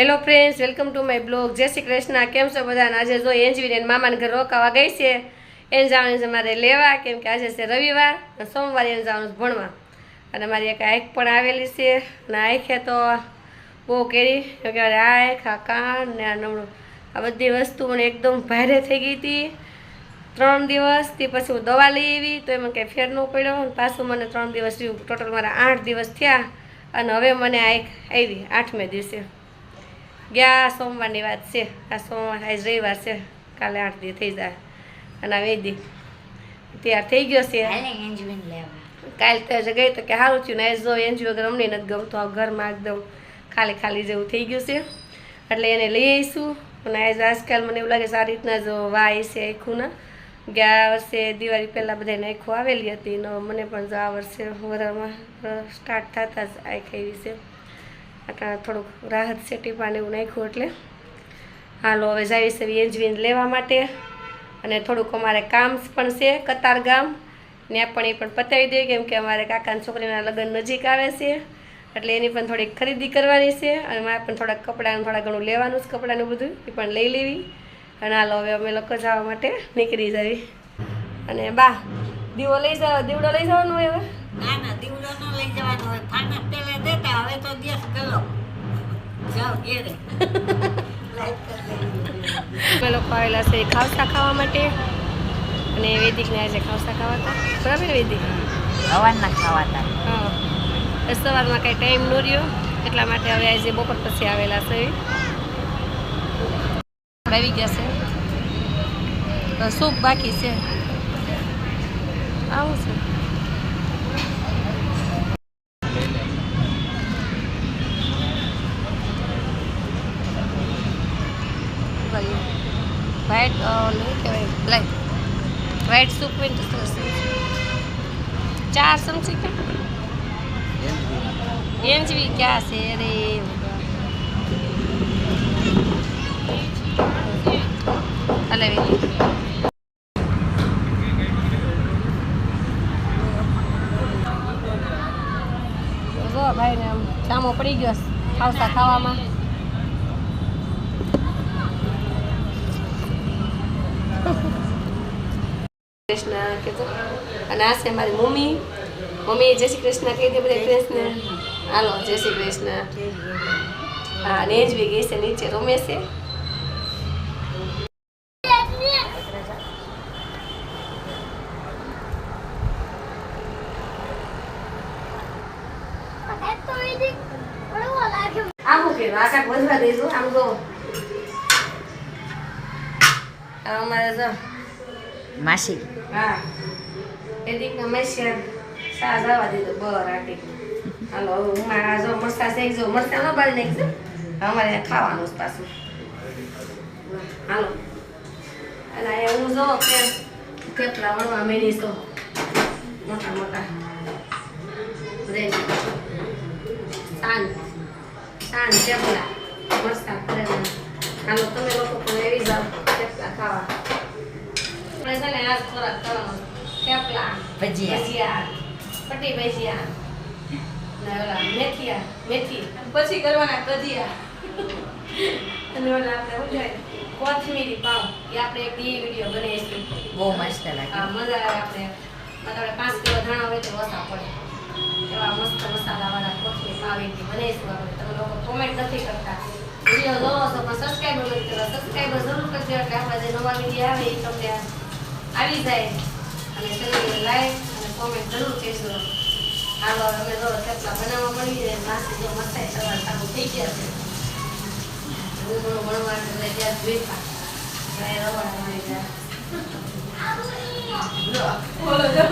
Hello friends welcome to my blog Jai Shri Krishna. કેમ છો બધાને? આજે જો એન્જવીને એને મામાને ઘર રોકાવા ગઈ છે. એને જવાનું છે મારે લેવા, કેમ કે આજે છે રવિવાર અને સોમવારે એને જવાનું ભણવા. અને મારી એક આંખ પણ આવેલી છે. અને આંખે તો બહુ કેરી કેમ કે આંખ આ કાન ને આ નમણું આ બધી વસ્તુ મને એકદમ ભારે થઈ ગઈ હતી. ત્રણ દિવસ, તે પછી હું દવા લઈ આવી, તો એમાં કંઈ ફેર ન પડ્યો. પાછું મને ત્રણ દિવસ રહ્યું ટોટલ મારા આઠ દિવસ થયા. અને હવે મને આંખ આવી, આઠમે દિવસે. ગયા સોમવારની વાત છે. આ સોમવાર આજ રવિવાર છે. કાલે આઠ દી થઈ જાય. અને આ વેદી તૈયાર થઈ ગયો છે. કાલે તો ગઈ તો કે સારું થયું ને આજ જો એન્જી વગર અમને નથી ગમતો. આ ઘરમાં એકદમ ખાલી ખાલી જેવું થઈ ગયું છે. એટલે એને લઈ આવીશું. અને આજ આજકાલ મને એવું લાગે છે આ રીતના જો વાય છે આખું ના. ગયા વર્ષે દિવાળી પહેલાં બધાને આખું આવેલી હતી ને મને પણ જો આ વર્ષે વરામાં સ્ટાર્ટ થતા જ આંખ આવી છે. એટલે થોડુંક રાહત છે ટીપાને એવું નાખ્યું એટલે. હાલો, હવે જાવી છે એન્જવીન લેવા માટે. અને થોડુંક અમારે કામ પણ છે, કતાર ગામ. ત્યાં પણ એ પણ પતાવી દઈએ, કેમ કે અમારે કાકાની છોકરીના લગ્ન નજીક આવે છે. એટલે એની પણ થોડીક ખરીદી કરવાની છે. અને મારે પણ થોડાક કપડાનું થોડા ઘણું લેવાનું છે કપડાનું બધું. એ પણ લઈ લેવી. અને હાલો, હવે અમે લોકો જવા માટે નીકળી જવી. અને બા, દીવો લઈ જાવ, દીવડો લઈ જવાનું હવે? ના ના, દીવડો ન લઈ જવાનો હોય તો દિવસ ગયો જાઓ ઘેરે કરી અમે લોકો આવેલા છે ખાવસા ખાવા માટે અને વૈદિકને આજે ખાવસા ખાવા હતા બરાબર વેદિક હવાના ખાવાતા હા સવારમાં કાંઈ ટાઈમ ન રહ્યો એટલા માટે હવે આજે બપોર પછી આવેલા છે આવી ગયા છે તો સૂપ બાકી છે આવું છે વ્હાઈટ નહીં કહેવાય બ્લેક વ્હાઈટ સૂપ હોય તો સરસ ચાર સમજી કે એન્જવી ક્યાં છે અરે અલે ભાઈને આમ ચામો પડી ગયો ખાવસા ખાવામાં કૃષ્ણ કીધું અને આ છે મારી મમ્મી. મમ્મી જય શ્રી કૃષ્ણ કહી દે બધા ફ્રેન્ડ્સને હાલો જય શ્રી કૃષ્ણ. હા ને જ બી ગઈ છે નીચે રમે છે. આવું કે આકાશ વધવા દઈશું આમ જો. અમારે જો. માસી. હા. એ દીકરા મેસિયા સા જવા દીધો બર આટી. હાલો હું મારા જો મરસા શેક જો મરસા ન બાળી નાખજો અમારે ખાવાનું પાછું. હાલો. અને હું જો કે કેટલા વણવા મેળી તો મોટા મોટા. રેડ સાન શાંત ચેપલા મરસા હાલો, તમે લોકો પણ એવી જાઓ ચેપલા ખાવા. આપણે છે ને આજ ખોરાક કરવાનો થેપલા ભજીયા. ભજીયા. પટ્ટી ભજીયા. ને ઓલા મેથીયા મેથી. પછી કરવાના કજિયા અને ઓલા આપણે કહેવાય? કોથમીરી પાવ એ આપણે એક ઈ વીડિયો બનાવીશું. બહુ મસ્ત લાગે. હા મજા આવે આપણે. આપણે પાંચ કિલો ધાણા હોય તો ઓછા પડે. એવા મસ્ત મસાલાવાળા કોથમીર પાવ એક દી બનાવીશું આપણે. તમે લોકો કોમેન્ટ નથી કરતા. વીડિયો જોવો તો પણ સબસ્ક્રાઈબર નથી કરતા સબસ્ક્રાઈબર જરૂર કરજો. એટલે આપણા જે નવા વીડિયો આવે એ તમને આવી જાય અને ચેનલને લાઈક અને કોમેન્ટ જરૂર કરજો હાલો અમે જો થેપલા બનાવવા મળી જાય માસી જો મસાઈ સવાર ચાલુ થઈ ગયા છે હું ઘણું ભણવાનું એટલે ત્યાં બેઠા હવે રવાડા મળી જાય બોલો જો?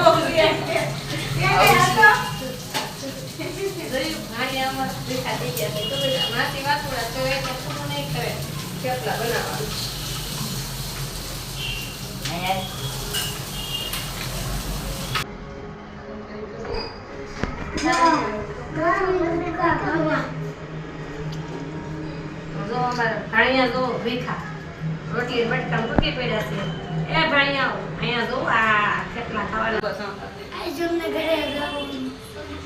નાની આમાં બેઠા થઈ ગયા છે. તો માસી વાતુડા તો એટલે પૂરું નહીં કરે. થેપલા બનાવવાનું. જો અમારા ભાણિયા જો ભીખા. રોટલી ને બટકા મૂકી પડ્યા છે. એ ભાણિયાઓ, અહીંયા જો આ થેપલા ખાવાના.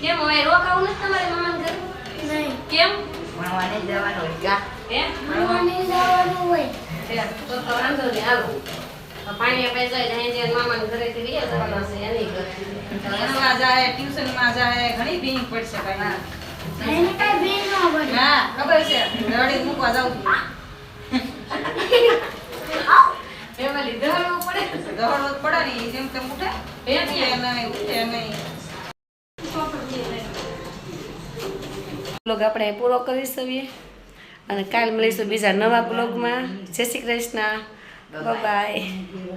કેમ હવે રોકાવું નથી તમારે મામાના ઘરે? કેમ ભણવા નહીં જવાનું હોય કા હે છે, તો તો વાંધો નહીં હાલો તો પાણી આપણે જાય જાય જે મામાના ઘરેથી વિયા જવાના છે એની ઘરે. ભણવા જાય ટ્યુશનમાં જાય ઘણી ભીંગ પડશે ભાઈ. હા. ખબર છે. રડી મૂકવા જાઉં ફેમિલી દોડવું પડે. દોડવું પડે ને જેમ તેમ ઉઠે. ઉઠે નહીં ઉઠે નહીં. બ્લોગ આપણે પૂરો કરી શકીએ. અને કાલ મળીશું બીજા નવા બ્લોગમાં જય શ્રી કૃષ્ણ. Bye-bye.